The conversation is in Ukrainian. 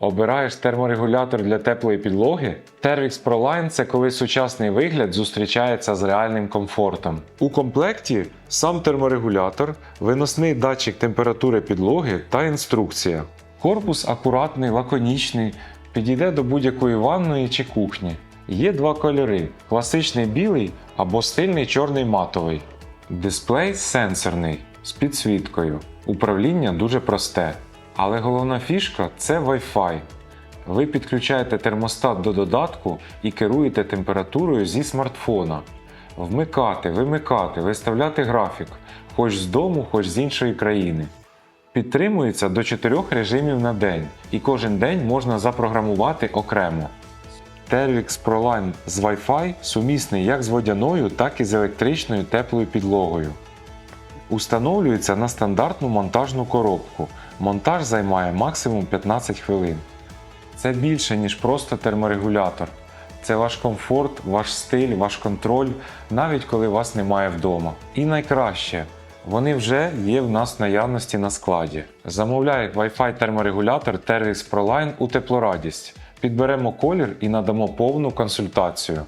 Обираєш терморегулятор для теплої підлоги? Tervix ProLine – це коли сучасний вигляд зустрічається з реальним комфортом. У комплекті сам терморегулятор, виносний датчик температури підлоги та інструкція. Корпус акуратний, лаконічний, підійде до будь-якої ванної чи кухні. Є два кольори: класичний білий або стильний чорний матовий. Дисплей сенсорний з підсвіткою. Управління дуже просте. Але головна фішка це Wi-Fi. Ви підключаєте термостат до додатку і керуєте температурою зі смартфона. Вмикати, вимикати, виставляти графік, хоч з дому, хоч з іншої країни. Підтримується до 4 режимів на день, і кожен день можна запрограмувати окремо. Tervix ProLine з Wi-Fi сумісний як з водяною, так і з електричною теплою підлогою. Установлюється на стандартну монтажну коробку. Монтаж займає максимум 15 хвилин. Це більше, ніж просто терморегулятор. Це ваш комфорт, ваш стиль, ваш контроль, навіть коли вас немає вдома. І найкраще, вони вже є в нас в наявності на складі. Замовляй Wi-Fi терморегулятор Tervix ProLine у теплорадість. Підберемо колір і надамо повну консультацію.